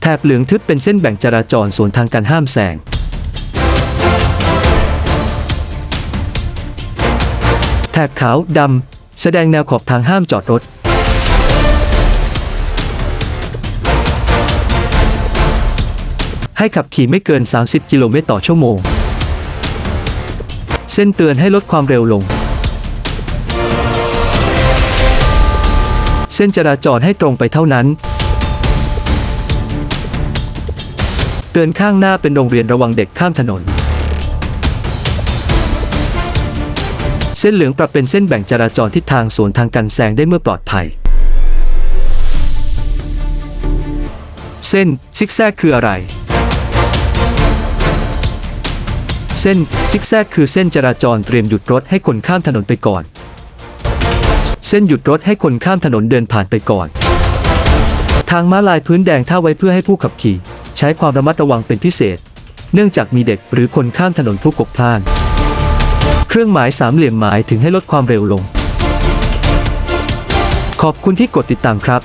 แถบเหลืองทึบเป็นเส้นแบ่งจราจรสวนทางการห้ามแซงแถบขาวดำแสดงแนวขอบทางห้ามจอดรถ ให้ขับขี่ไม่เกิน 30 กิโลเมตรต่อชั่วโมง เส้นเตือนให้ลดความเร็วลง เส้นจราจรให้ตรงไปเท่านั้น เตือนข้างหน้าเป็นโรงเรียนระวังเด็กข้ามถนน เส้นเหลืองปรับเป็นเส้นแบ่งจราจรทิศทางสวนทางกันแซงได้เมื่อปลอดภัย เส้นซิกแซกคืออะไร เส้นซิกแซกคือเส้นจราจรเตรียมหยุดรถให้คนข้ามถนนไปก่อน เส้นหยุดรถให้คนข้ามถนนเดินผ่านไปก่อน ทางม้าลายพื้นแดงท่าไว้เพื่อให้ผู้ขับขี่ ใช้ความระมัดระวังเป็นพิเศษ เนื่องจากมีเด็กหรือคนข้ามถนนผู้กบพลานเครื่องหมายสามเหลี่ยมหมายถึงให้ลดความเร็วลง ขอบคุณที่กดติดตามครับ